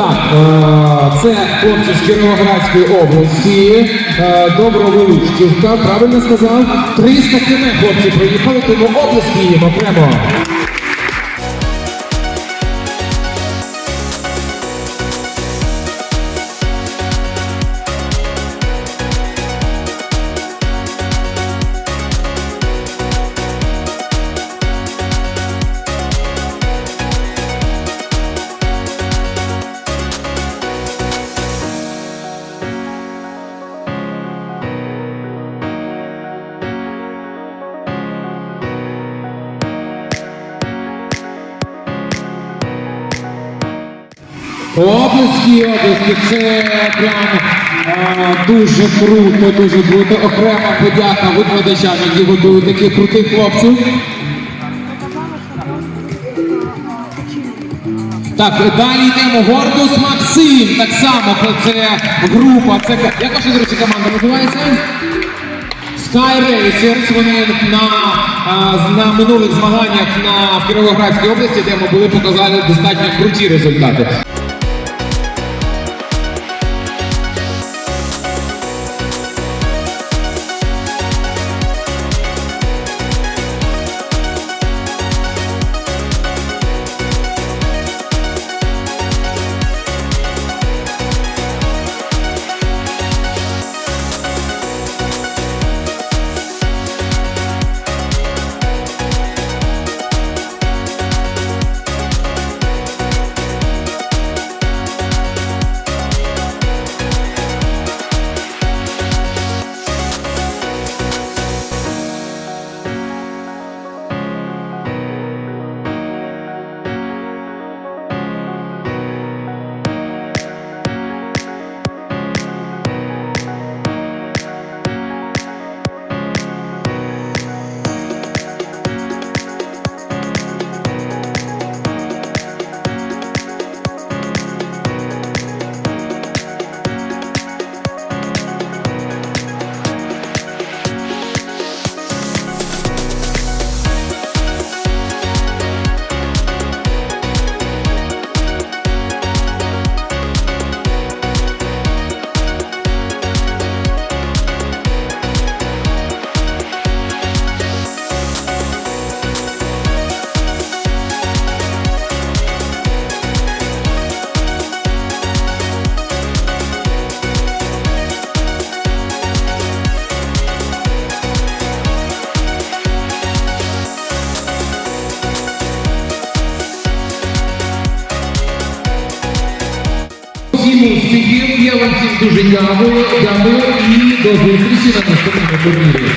Так, е, це хлопці з Кіровоградської області, е, Добровеличківка, правильно сказав? 300 км хлопці проїхали, тому область їм окремо. Обласки, обласки, це прям е, дуже круто, дуже круто. Окрема подяка викладачам, які готують таких крутих хлопців. Так, далі йдемо. Гордус Максим. Так само це група. Це як ваша, до речі, команда називається? Sky Racers, вони на, на минулих змаганнях на Кіровоградській області, де ми були, показали достатньо круті результати. Всім успіхів, я вам всім дуже дякую, дякую і до зустрічі на наступному турнірі.